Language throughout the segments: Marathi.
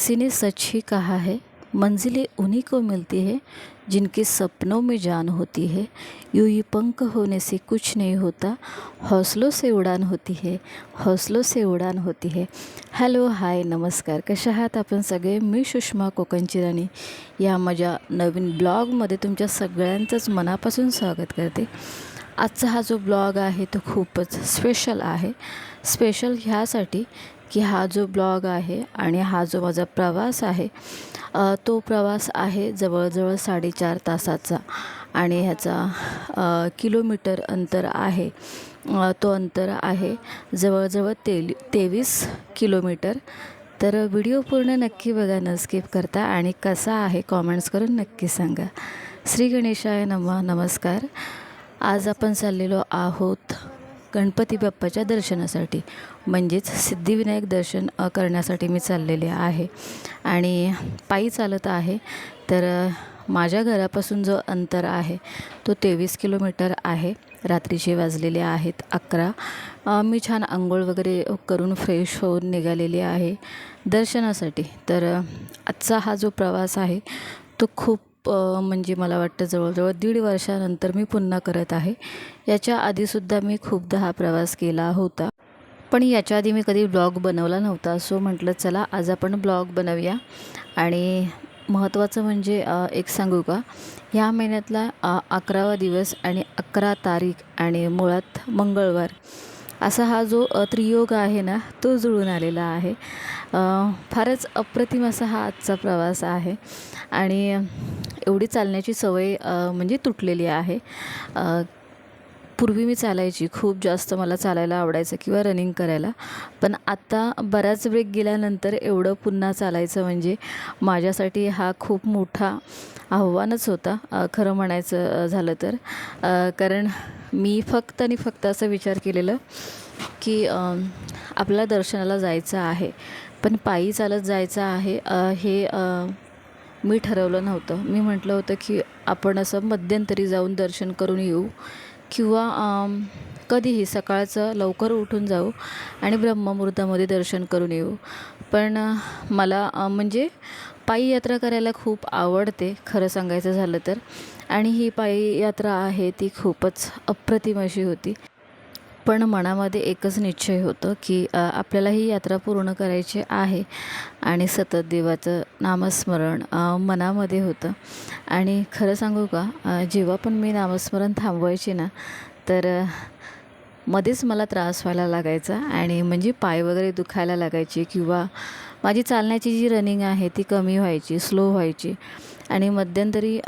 किसी ने सच ही कहा है मंजिलें उन्हीं को मिलती है जिनके सपनों में जान होती है। यूं ही पंख होने से कुछ नहीं होता हौसलों से उडान होती है हौसलों से उडान होती है। हॅलो हाय नमस्कार। कशा आहात आपण सगळे? मी सुषमा कोकणची राणी. या माझ्या नवीन ब्लॉगमध्ये तुमच्या सगळ्यांचंच मनापासून स्वागत करते. आजचा हा जो ब्लॉग आहे तो खूपच स्पेशल आहे. स्पेशल ह्यासाठी की हा जो ब्लॉग आहे आणि हा जो माझा प्रवास आहे तो प्रवास आहे जवळजवळ साडेचार तासाचा. आणि ह्याचा किलोमीटर अंतर आहे. तो अंतर आहे जवळजवळ तेल तेवीस किलोमीटर. तर व्हिडिओ पूर्ण नक्की बघा न स्किप करता. आणि कसा आहे कॉमेंट्स करून नक्की सांगा. श्री गणेशाय नम. नमस्कार. आज आपण चाललेलो आहोत गणपती बाप्पाच्या दर्शनासाठी म्हणजेच सिद्धिविनायक दर्शन करण्यासाठी मी चाललेले आहे. आणि पायी चालत आहे तर माझ्या घरापासून जो अंतर आहे तो तेवीस किलोमीटर आहे. रात्रीचे वाजलेले आहेत अकरा. मी छान आंघोळ वगैरे करून फ्रेश होऊन निघालेली आहे दर्शनासाठी. तर आजचा हा जो प्रवास आहे तो खूप म्हणजे मला वाटतं जवळजवळ दीड वर्षानंतर मी पुन्हा करत आहे. याच्या आधीसुद्धा मी खूपदा हा प्रवास केला होता. पण याच्या आधी मी कधी ब्लॉग बनवला नव्हता सो म्हटलं चला आज आपण ब्लॉग बनवूया. आणि महत्त्वाचं म्हणजे एक सांगू का? ह्या महिन्यातला अकरावा दिवस आणि अकरा तारीख आणि मुळात मंगळवार असा हा जो त्रियोग आहे ना तो जुळून आलेला आहे. फारच अप्रतिम असा हा आजचा प्रवास आहे. आणि एवढी चालण्याची सवय म्हणजे तुटलेली आहे. पूर्वी मी चालायची खूप जास्त मला चालायला आवडायचं किंवा रनिंग करायला. पण आत्ता बराच ब्रेक गेल्यानंतर एवढं पुन्हा चालायचं म्हणजे माझ्यासाठी हा खूप मोठा आव्हानच होता खरं म्हणायचं झालं तर. कारण मी फक्त आणि फक्त असं विचार केलेलं की आपल्या आपल्याला दर्शनाला जायचं आहे. पण पायी चालत जायचं आहे हे मी ठरवलं नव्हतं. मी म्हटलं होतं की आपण असं मध्यंतरी जाऊन दर्शन करून येऊ किंवा कधीही सकाळचं लवकर उठून जाऊ आणि ब्रह्ममुहूर्तामध्ये दर्शन करून येऊ. पण मला म्हणजे पायी यात्रा करायला खूप आवडते खरं सांगायचं झालं तर. आणि ही पायी यात्रा आहे ती खूपच अप्रतिम अशी होती. पण मनामध्ये एकच निश्चय होतं की आपल्याला ही यात्रा पूर्ण करायची आहे आणि सतत देवाचं नामस्मरण मनामध्ये होतं. आणि खरं सांगू का जेव्हा पण मी नामस्मरण थांबवायचे ना तर मध्येच मला त्रास व्हायला लागायचा आणि म्हणजे पाय वगैरे दुखायला लागायचे किंवा माझी चालण्याची जी रनिंग आहे ती कमी व्हायची स्लो व्हायची. आणि मध्यंतरी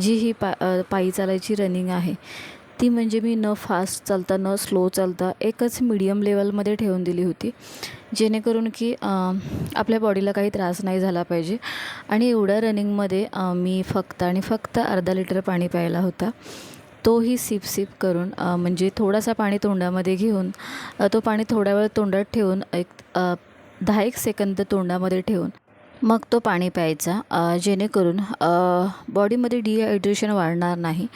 जी ही पा पायी चालायची रनिंग आहे ती म्हणजे मी न फास्ट चालता न स्लो चालता एकच मीडियम लेवलमध्ये ठेवून दिली होती. जेणेकरून की आपल्या बॉडीला काही त्रास नाही झाला पाहिजे. आणि एवढ्या रनिंगमध्ये मी फक्त आणि फक्त अर्धा लिटर पाणी प्यायला होता. तोही सिप सिप करून म्हणजे थोडासा पाणी तोंडामध्ये घेऊन तो पाणी थोडा वेळ तोंडात ठेवून एक दहा एक सेकंद तोंडामध्ये ठेवून मग तो पाणी प्यायचा जेणेकरून बॉडीमध्ये डिहायड्रेशन वाढणार नाही.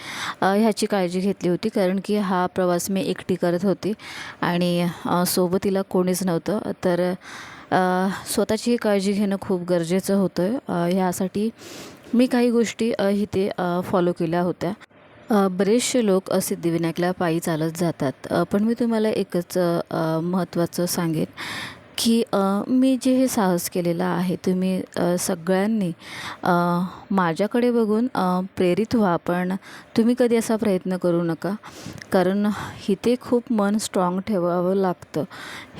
ह्याची काळजी घेतली होती कारण की हा प्रवास मी एकटी करत होती आणि सोबतीला कोणीच नव्हतं. तर अ, स्वतःची काळजी घेणं खूप गरजेचं होतं. ह्यासाठी मी काही गोष्टी इथे फॉलो केल्या होत्या. बरेचसे लोक सिद्धिविनायकला पायी चालत जातात. पण मी तुम्हाला एकच महत्त्वाचं सांगेन. की मी जे हे साहस केलेलं आहे तुम्ही सगळ्यांनी माझ्याकडे बघून प्रेरित व्हा. पण तुम्ही कधी असा प्रयत्न करू नका. कारण इथे खूप मन स्ट्रॉंग ठेवावं लागतं.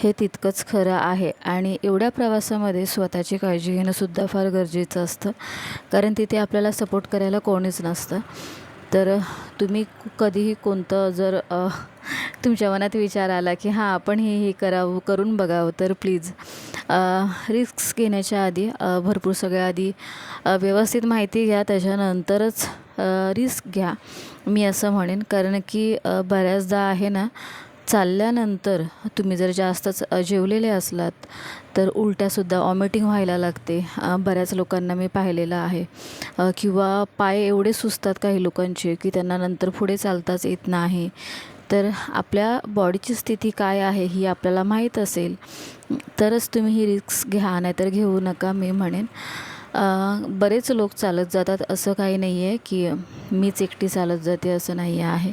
हे तितकंच खरं आहे. आणि एवढ्या प्रवासामध्ये स्वतःची काळजी घेणंसुद्धा फार गरजेचं असतं. कारण तिथे आपल्याला सपोर्ट करायला कोणीच नसतं. तर तुम्ही कधीही कोणतं जर तुमच्या मनात विचार आला की हां आपण हे हे करावं करून बघावं तर प्लीज रिस्क घेण्याच्या आधी भरपूर सगळ्या आधी व्यवस्थित माहिती घ्या. त्याच्यानंतरच रिस्क घ्या. मी असं म्हणेन कारण की बऱ्याचदा आहे ना चालल्यानंतर तुम्ही जर जास्तच जेवलेले असलात तर उलट्यासुद्धा ऑमिटिंग व्हायला लागते. बऱ्याच लोकांना मी पाहिलेलं आहे. किंवा पाय एवढे सुचतात काही लोकांचे की त्यांना नंतर पुढे चालताच येत नाही. तर आपल्या बॉडीची स्थिती काय आहे ही आपल्याला माहीत असेल तरच तुम्ही ही रिस्क घ्या नाहीतर घेऊ नका मी म्हणेन. बरेच लोक चालत जातात असं काही नाही आहे की मीच एकटी चालत जाते असं नाही आहे.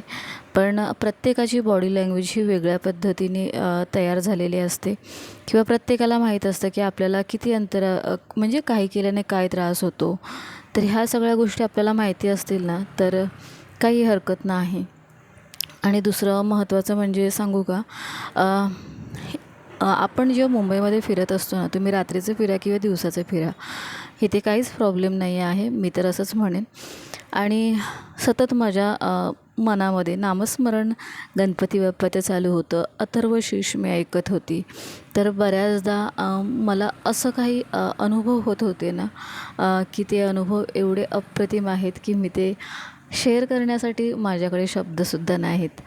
पण प्रत्येकाची बॉडी लँग्वेज ही वेगळ्या पद्धतीने तयार झालेली असते. किंवा प्रत्येकाला माहीत असतं की आपल्याला किती अंतर म्हणजे काही केल्याने काय त्रास होतो. तर ह्या सगळ्या गोष्टी आपल्याला माहिती असतील ना तर काही हरकत नाही. आणि दुसरं महत्त्वाचं म्हणजे सांगू का? आपण जेव्हा मुंबईमध्ये फिरत असतो ना तुम्ही रात्रीचं फिरा किंवा दिवसाचं फिरा इथे काहीच प्रॉब्लेम नाही आहे. मी तर असंच म्हणेन. आणि सतत माझ्या मनामध्ये नामस्मरण गणपती बाप्पाचं चालू होतं. अथर्व शीर्ष मी ऐकत होती. तर बऱ्याचदा मला असं काही अनुभव होत होते ना की ते अनुभव एवढे अप्रतिम आहेत की मी ते शेअर करण्यासाठी माझ्याकडे शब्दसुद्धा नाहीत.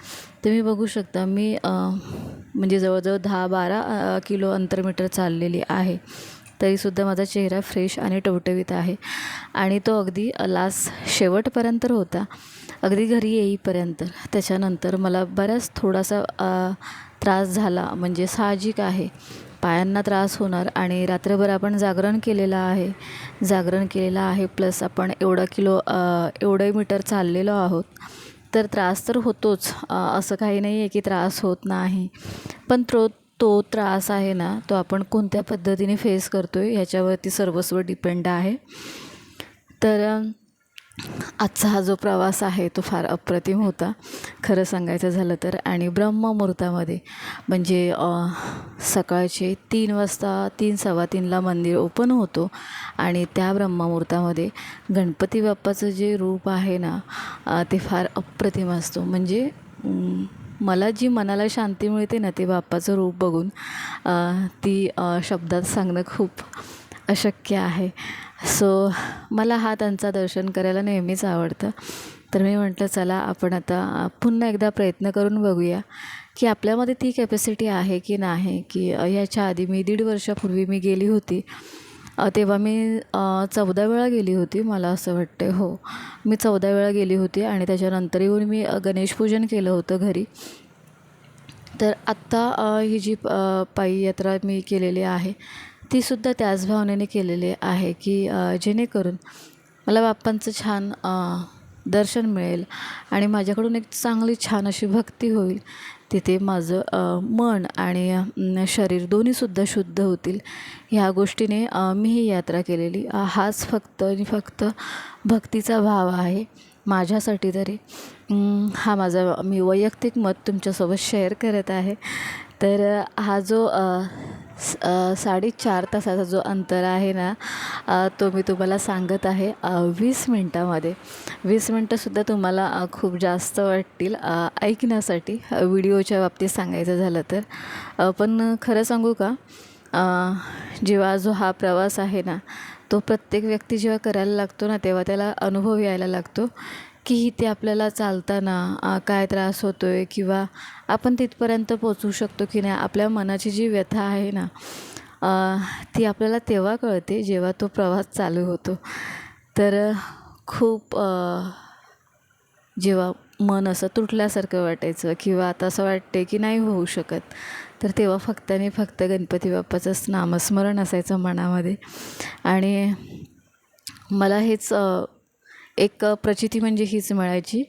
तुम्ही बघू शकता मी म्हणजे जवळजवळ दहा बारा किलो किलो अंतरमीटर चाललेली आहे. तरीसुद्धा माझा चेहरा फ्रेश आणि टवटवीत आहे. आणि तो अगदी लास्ट शेवटपर्यंत होता. अगदी घरी येईपर्यंत. त्याच्यानंतर मला बराच थोडासा त्रास झाला. म्हणजे साहजिक आहे. पायांना त्रास होणार आणि रात्रभर आपण जागरण केलेलं आहे. जागरण केलेलं आहे प्लस आपण एवढा किलो अ, एवढे मीटर चाललेलो आहोत. तर त्रास तर होतोच. असं काही नाही आहे की त्रास होत नाही. पण तो तो त्रास आहे ना तो आपण कोणत्या पद्धतीने फेस करतो आहे ह्याच्यावरती सर्वस्व डिपेंड आहे. तर आजचा हा जो प्रवास आहे तो फार अप्रतिम होता. खरं सांगायचं झालं तर आणि ब्रह्ममुहूर्तामध्ये म्हणजे सकाळचे तीन वाजता तीन सव्वा तीनला मंदिर ओपन होतो आणि त्या ब्रह्ममुहूर्तामध्ये गणपती बाप्पाचं जे रूप आहे ना ते फार अप्रतिम असतो. म्हणजे मला जी मनाला शांती मिळते ना ते बाप्पाचं रूप बघून ती शब्दात सांगणं खूप अशक्य आहे. सो मला हा त्यांचा दर्शन करायला नेहमीच आवडतं. तर मी म्हटलं चला आपण आता पुन्हा एकदा प्रयत्न करून बघूया की आपल्यामध्ये ती कॅपॅसिटी आहे की नाही की ह्याच्या आधी मी दीड वर्षापूर्वी मी गेली होती. तेव्हा मी चौदा वेळा गेली होती मला असं वाटते हो. मी चौदा वेळा गेली होती आणि त्याच्यानंतर येऊन मी गणेशपूजन केलं होतं घरी. तर आत्ता ही जी पायी यात्रा मी केलेली आहे तीसुद्धा त्याच भावनेने केलेली आहे की जेणेकरून मला बाप्पांचं छान दर्शन मिळेल आणि माझ्याकडून एक चांगली छान अशी भक्ती होईल. तिथे माझं मन आणि शरीर दोन्हीसुद्धा शुद्ध होतील. ह्या गोष्टीने मी ही यात्रा केलेली. हाच फक्त आणि फक्त भक्तीचा भाव आहे माझ्यासाठी तरी. हा माझा मी वैयक्तिक मत तुमच्यासोबत शेअर करत आहे. तर हा जो साडेचार तासाचा जो अंतर आहे ना तो मी तुम्हाला सांगत आहे वीस मिनटामध्ये. वीस मिनटंसुद्धा तुम्हाला खूप जास्त वाटतील. ऐकण्यासाठी व्हिडिओच्या बाबतीत सांगायचं झालं तर. पण खरं सांगू का जेव्हा जो हा प्रवास आहे ना तो प्रत्येक व्यक्ती जेव्हा करायला लागतो ना तेव्हा त्याला अनुभव यायला लागतो. की इथे आपल्याला चालताना काय त्रास होतो आहे किंवा आपण तिथपर्यंत पोचू शकतो की नाही आपल्या मनाची जी व्यथा आहे ना ती आपल्याला तेव्हा कळते जेव्हा तो प्रवास चालू होतो. तर खूप जेव्हा मन असं तुटल्यासारखं वाटायचं किंवा आता असं वाटते की नाही होऊ शकत तर तेव्हा फक्त आणि फक्त गणपती बाप्पाचंच नामस्मरण असायचं मनामध्ये. आणि मला हेच एक प्रचिती म्हणजे हीच मिळायची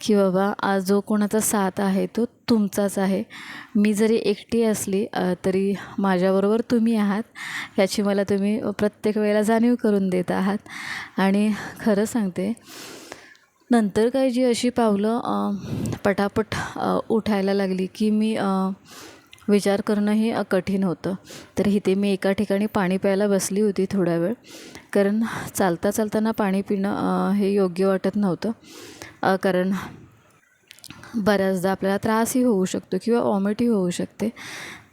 की बाबा आज जो कोणाचा साथ आहे तो तुमचाच आहे. मी जरी एकटी असली तरी माझ्याबरोबर तुम्ही आहात याची मला तुम्ही प्रत्येक वेळेला जाणीव करून देत आहात. आणि खरं सांगते नंतर काही जी अशी पावलं पटापट उठायला लागली की मी विचार करणंही कठीण होतं. तर इथे मी एका ठिकाणी पाणी प्यायला बसली होती थोडा वेळ. कारण चालता चालताना पाणी पिणं हे योग्य वाटत नव्हतं. कारण बऱ्याचदा आपल्याला त्रासही होऊ शकतो किंवा वॉमिटही होऊ शकते.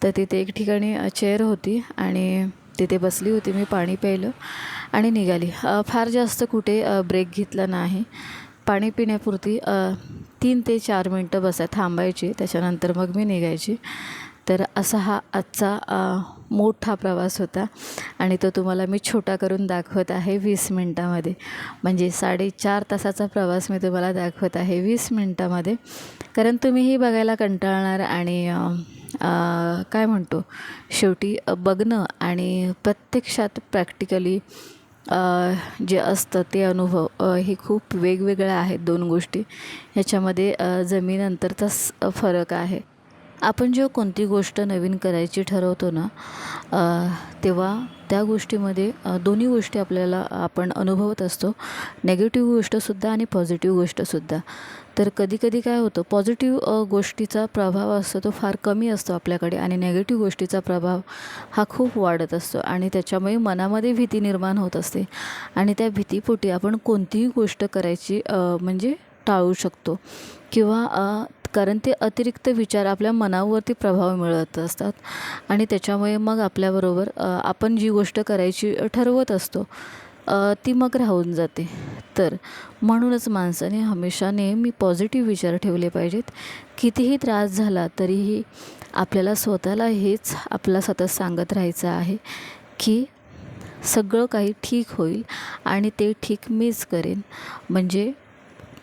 तर तिथे एक ठिकाणी चेअर होती आणि तिथे बसली होती मी पाणी प्यायलं आणि निघाली. फार जास्त कुठे ब्रेक घेतला नाही. पाणी पिण्यापुरती तीन ते चार मिनटं बसा थांबायची. त्याच्यानंतर मग मी निघायची. तर असा हा आजचा मोठा प्रवास होता आणि तो तुम्हाला मी छोटा करून दाखवत आहे वीस मिनटामध्ये. म्हणजे साडेचार तासाचा प्रवास मी तुम्हाला दाखवत आहे वीस मिनटामध्ये. कारण तुम्हीही बघायला कंटाळणार आणि काय म्हणतो शेवटी बघणं आणि प्रत्यक्षात प्रॅक्टिकली जे असतं ते अनुभव हे खूप वेगवेगळ्या आहेत दोन गोष्टी. ह्याच्यामध्ये जमीन अंतरचाच फरक आहे. आपण जेव्हा कोणती गोष्ट नवीन करायची ठरवतो ना तेव्हा त्या गोष्टीमध्ये दोन्ही गोष्टी आपल्याला आपण अनुभवत असतो. नेगेटिव्ह गोष्टसुद्धा आणि पॉझिटिव्ह गोष्टसुद्धा तर कधी कधी काय होतं पॉझिटिव्ह गोष्टीचा प्रभाव असतो तो फार कमी असतो आपल्याकडे आणि नेगेटिव्ह गोष्टीचा प्रभाव हा खूप वाढत असतो आणि त्याच्यामुळे मनामध्ये भीती निर्माण होत असते. आणि त्या भीतीपोटी आपण कोणतीही गोष्ट करायची म्हणजे टाळू शकतो. किंवा कारण ते अतिरिक्त विचार आपल्या मनावरती प्रभाव मिळत असतात. आणि त्याच्यामुळे मग आपल्याबरोबर आपण जी गोष्ट करायची ठरवत असतो ती मग राहून जाते. तर म्हणूनच माणसाने हमेशा नेहमी पॉझिटिव्ह विचार ठेवले पाहिजेत. कितीही त्रास झाला तरीही आपल्याला स्वतःला हेच आपला सतत सांगत राहायचं आहे की सगळं काही ठीक होईल आणि ते ठीक मीच करेन. म्हणजे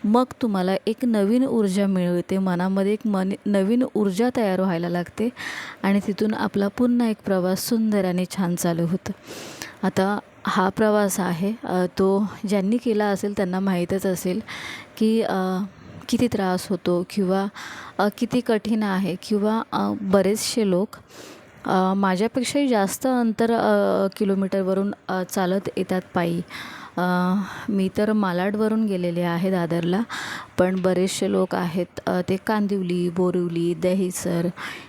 मग तुम्हाला एक नवीन ऊर्जा मिळते. मनामध्ये एक मन नवीन ऊर्जा तयार व्हायला लागते. आणि तिथून आपला पुन्हा एक प्रवास सुंदर आणि छान चालू होतं. आता हा प्रवास आहे. तो ज्यांनी केला असेल त्यांना माहीतच असेल की किती त्रास होतो किंवा किती कठीण आहे किंवा बरेचसे लोक माझ्यापेक्षाही जास्त अंतर किलोमीटरवरून चालत येतात पायी. मी तर मालाडवरून गेलेले आहे दादरला पण बरेचसे लोक आहेत ते कांदिवली बोरिवली दहिसर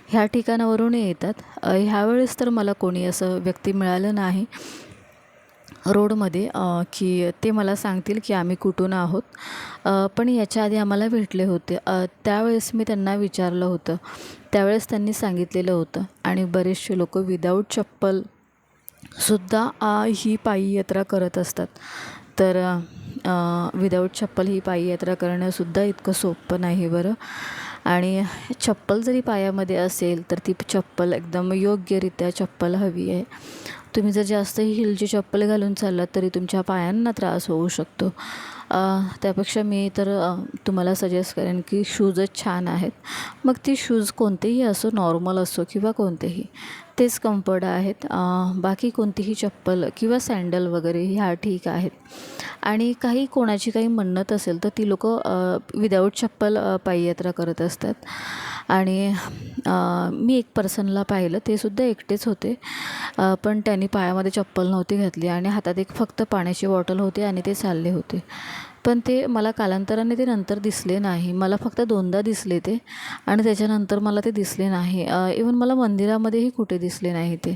ह्या ठिकाणावरूनही येतात. ह्यावेळेस तर मला कोणी असं व्यक्ती मिळालं नाही रोडमध्ये की ते मला सांगतील की आम्ही कुठून आहोत. पण याच्या आधी आम्हाला भेटले होते. त्यावेळेस मी त्यांना विचारलं होतं. त्यावेळेस त्यांनी सांगितलेलं होतं आणि बरेचसे लोक विदाऊट चप्पल सुद्धा आ, ही पायी यात्रा करत असतात. तर विदाऊट चप्पल ही पायी यात्रा करणंसुद्धा इतकं सोपं नाही बरं. आणि चप्पल जरी पायामध्ये असेल तर ती चप्पल एकदम योग्यरित्या चप्पल हवी आहे. तुम्ही जर जास्त हिलची चप्पल घालून चाललात तरी तुमच्या पायांना त्रास होऊ शकतो. त्यापेक्षा मी तर तुम्हाला सजेस्ट करेन की शूजच छान आहेत. मग ती शूज कोणतेही असो नॉर्मल असो किंवा कोणतेही तेच कम्फर्ट आहेत. बाकी कोणतीही चप्पल किंवा सँडल वगैरे ह्या ठीक आहेत. आणि काही कोणाची काही म्हणत असेल तर ती लोक विदाऊट चप्पल पाययात्रा करत असतात. आणि मी एक पर्सनला पाहिलं ते सुद्धा एकटेच होते. पण त्यांनी पायामध्ये चप्पल नव्हती घातली आणि हातात एक फक्त पाण्याची बॉटल होती आणि ते चालले होते. पण ते मला कालांतराने ते नंतर दिसले नाही. मला फक्त दोनदा दिसले ते आणि त्याच्यानंतर मला ते दिसले नाही. इवन मला मंदिरामध्येही कुठे दिसले नाही ते.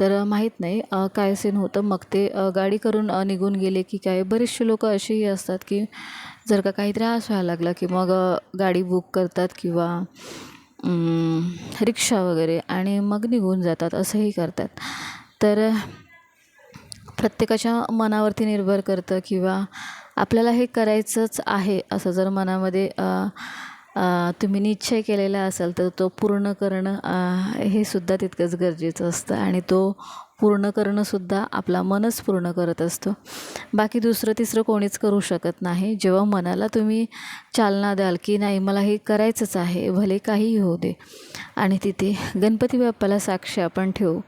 तर माहीत नाही काय सीन होतं. मग ते गाडी करून निघून गेले की काय? बरेचसे लोक असेही असतात की जर का काही त्रास व्हायला लागला की मग गाडी बुक करतात किंवा रिक्षा वगैरे आणि मग निघून जातात. असंही करतात. तर प्रत्येकाच्या मनावरती निर्भर करतं किंवा आपल्याला हे करायचंच आहे असं जर मनामध्ये तुम्ही निश्चय केलेला असाल तर तो पूर्ण करणं हे सुद्धा तितकंच गरजेचं असतं आणि तो पूर्ण करणंसुद्धा आपला मनच पूर्ण करत असतो. बाकी दुसरं तिसरं कोणीच करू शकत नाही. जेव्हा मनाला तुम्ही चालना द्याल की नाही मला हे करायचंच आहे भले काहीही होऊ दे. आणि तिथे गणपती बाप्पाला साक्ष आपण ठेवू.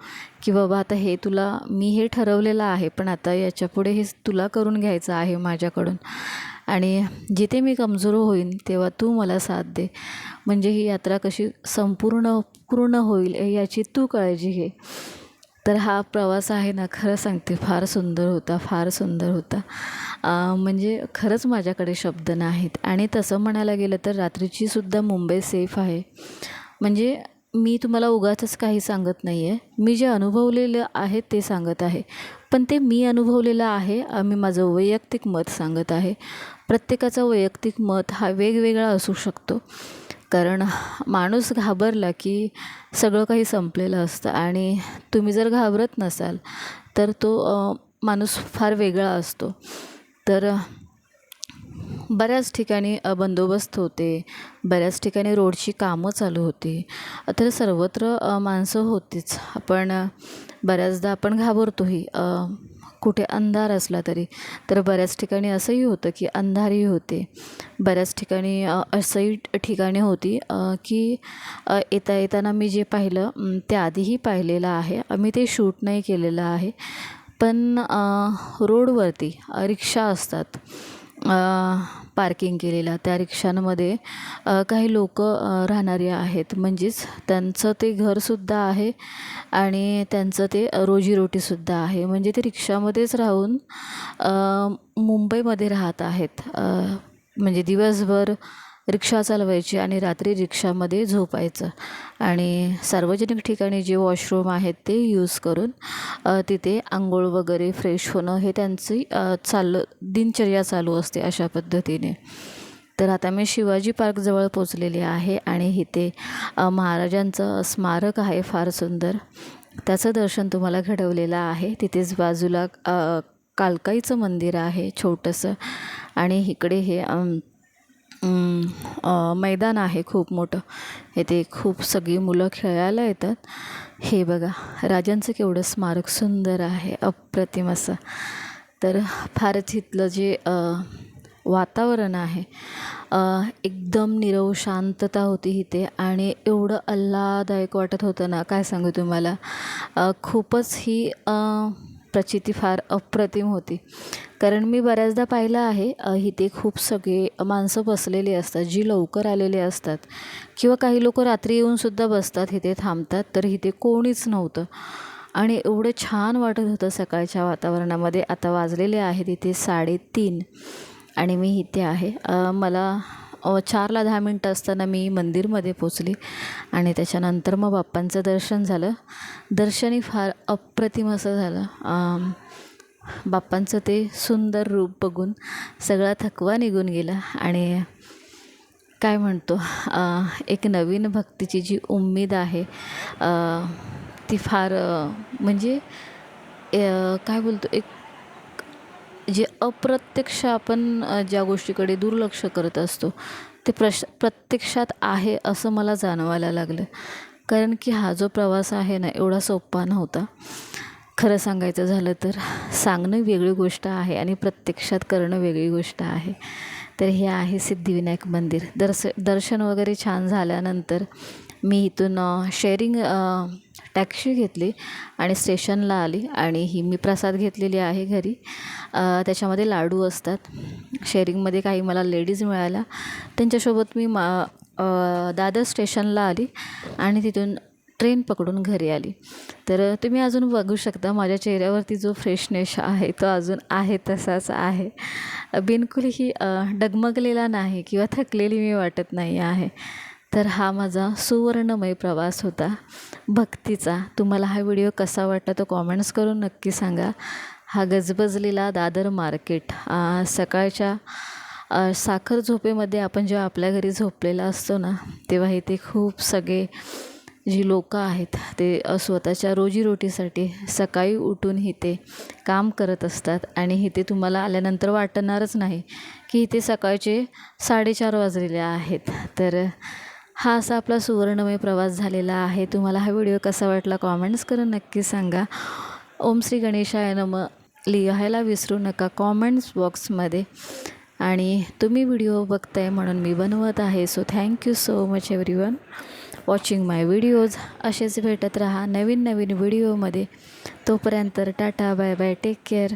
की बाबा आता हे तुला मी हे ठरवलेलं आहे पण आता याच्यापुढे हे तुला करून घ्यायचं आहे माझ्याकडून. आणि जिथे मी कमजोर होईन तेव्हा तू मला साथ दे. म्हणजे ही यात्रा कशी संपूर्ण पूर्ण होईल याची तू काळजी घे. तर हा प्रवास आहे ना खरं सांगते फार सुंदर होता फार सुंदर होता. म्हणजे खरंच माझ्याकडे शब्द नाहीत. आणि तसं म्हणायला गेलं तर रात्रीची सुद्धा मुंबई सेफ आहे. म्हणजे मी तुम्हाला उगाचच काही सांगत नाही आहे मी जे अनुभवलेलं आहे ते सांगत आहे. पण ते मी अनुभवलेलं आहे आम्ही मी माझं वैयक्तिक मत सांगत आहे. प्रत्येकाचं वैयक्तिक मत हा वेगवेगळा असू शकतो. कारण माणूस घाबरला की सगळं काही संपलेलं असतं आणि तुम्ही जर घाबरत नसाल तर तो माणूस फार वेगळा असतो. तर बऱ्याच ठिकाणी बंदोबस्त होते. बऱ्याच ठिकाणी रोडची कामं चालू होती. तर सर्वत्र माणसं होतीच. आपण बऱ्याचदा आपण घाबरतोही. कुठे अंधार असला तरी. तर बऱ्याच ठिकाणी असंही होतं की अंधारही होते. बऱ्याच ठिकाणी असंही ठिकाणी होती की येता येताना मी जे पाहिलं ते आधीही पाहिलेलं आहे. मी ते शूट नाही केलेलं आहे. पण रोडवरती रिक्षा असतात. पार्किंग केलेला त्या रिक्षांमध्ये काही लोक राहणारे आहेत. म्हणजेच त्यांचं ते घरसुद्धा आहे आणि त्यांचं ते रोजीरोटीसुद्धा आहे. म्हणजे ते रिक्षामध्येच राहून मुंबईमध्ये राहत आहेत. म्हणजे दिवसभर रिक्षा चालवायची आणि रात्री रिक्षामध्ये झोपायचं. आणि सार्वजनिक ठिकाणी जे वॉशरूम आहेत ते यूज करून तिथे आंघोळ वगैरे फ्रेश होणं हे त्यांची चाल चाललं दिनचर्या चालू असते अशा पद्धतीने. तर आता मी शिवाजी पार्कजवळ पोचलेले आहे आणि इथे महाराजांचं स्मारक आहे फार सुंदर. त्याचं दर्शन तुम्हाला घडवलेलं आहे. तिथेच बाजूला कालकाईचं मंदिर आहे छोटंसं. आणि इकडे हे मैदान आहे खूप मोठं. येथे खूप सगळी मुलं खेळायला येतात. हे बघा राजांचं केवढं स्मारक सुंदर आहे अप्रतिम असं. तर फारच इथलं जे वातावरण आहे एकदम निरव शांतता होती इथे आणि एवढं आल्हाददायक वाटत होतं ना काय सांगू तुम्हाला. खूपच ही प्रचिती फार अप्रतिम होती. कारण मी बऱ्याचदा पाहिलं आहे इथे खूप सगळे माणसं बसलेली असतात जी लवकर आलेले असतात. किंवा काही लोक रात्री येऊनसुद्धा बसतात इथे थांबतात तर इथे कोणीच नव्हतं. आणि एवढं छान वाटत होतं सकाळच्या वातावरणामध्ये. आता वाजलेले आहेत इथे साडेतीन आणि मी इथे आहे. मला चारला दहा मिनटं असताना मी मंदिरमध्ये पोचली आणि त्याच्यानंतर मग बाप्पांचं दर्शन झालं. दर्शनही फार अप्रतिम असं झालं. बाप्पांचं ते सुंदर रूप बघून सगळा थकवा निघून गेला आणि काय म्हणतो एक नवीन भक्तीची जी उम्मीद आहे ती फार म्हणजे काय बोलतो एक जे अप्रत्यक्ष आपण ज्या गोष्टीकडे दुर्लक्ष करत असतो ते प्रश प्रत्यक्षात आहे असं मला जाणवायला लागलं. कारण की हा जो प्रवास आहे ना एवढा सोपा नव्हता. खरं सांगायचं झालं तर सांगणं वेगळी गोष्ट आहे आणि प्रत्यक्षात करणं वेगळी गोष्ट आहे. तर हे आहे सिद्धिविनायक मंदिर. दर्श दर्शन वगैरे छान झाल्यानंतर मी इथून शेअरिंग टॅक्सी घेतली आणि स्टेशनला आली आणि ही मी प्रसाद घेतलेली आहे घरी. त्याच्यामध्ये लाडू असतात. शेअरिंगमध्ये काही मला लेडीज मिळाल्या. त्यांच्यासोबत मी मा दादर स्टेशनला आली आणि तिथून ट्रेन पकडून घरी आली. तर तुम्ही अजून बघू शकता माझ्या चेहऱ्यावरती जो फ्रेशनेस आहे तो अजून आहे तसाच आहे. बिलकुलही डगमगलेला नाही किंवा थकलेली मी वाटत नाही आहे. तर हा माझा सुवर्णमय प्रवास होता. भक्तीचा. तुम्हाला हा व्हिडिओ कसा वाटला तो कॉमेंट्स करून नक्की सांगा. हा गजबजलेला दादर मार्केट सकाळच्या साखर झोपेमध्ये आपण जेव्हा आपल्या घरी झोपलेला असतो ना तेव्हा इथे खूप सगळे जी लोकं आहेत ते स्वतःच्या रोजीरोटीसाठी सकाळी उठून इथे काम करत असतात. आणि इथे तुम्हाला आल्यानंतर वाटणारच नाही की इथे सकाळचे साडेचार वाजलेले आहेत. तर हा असा आपला सुवर्णमय प्रवास झालेला आहे. तुम्हाला हा व्हिडिओ कसा वाटला कॉमेंट्स करून नक्की सांगा. ओम श्री गणेशाय नम. लिहायला विसरू नका कॉमेंट्स बॉक्समध्ये. आणि तुम्ही व्हिडिओ बघताय म्हणून मी बनवत आहे. So thank you so much everyone watching my videos असेच भेटत राहा नवीन नवीन व्हिडिओमध्ये. तोपर्यंत tata bye bye take care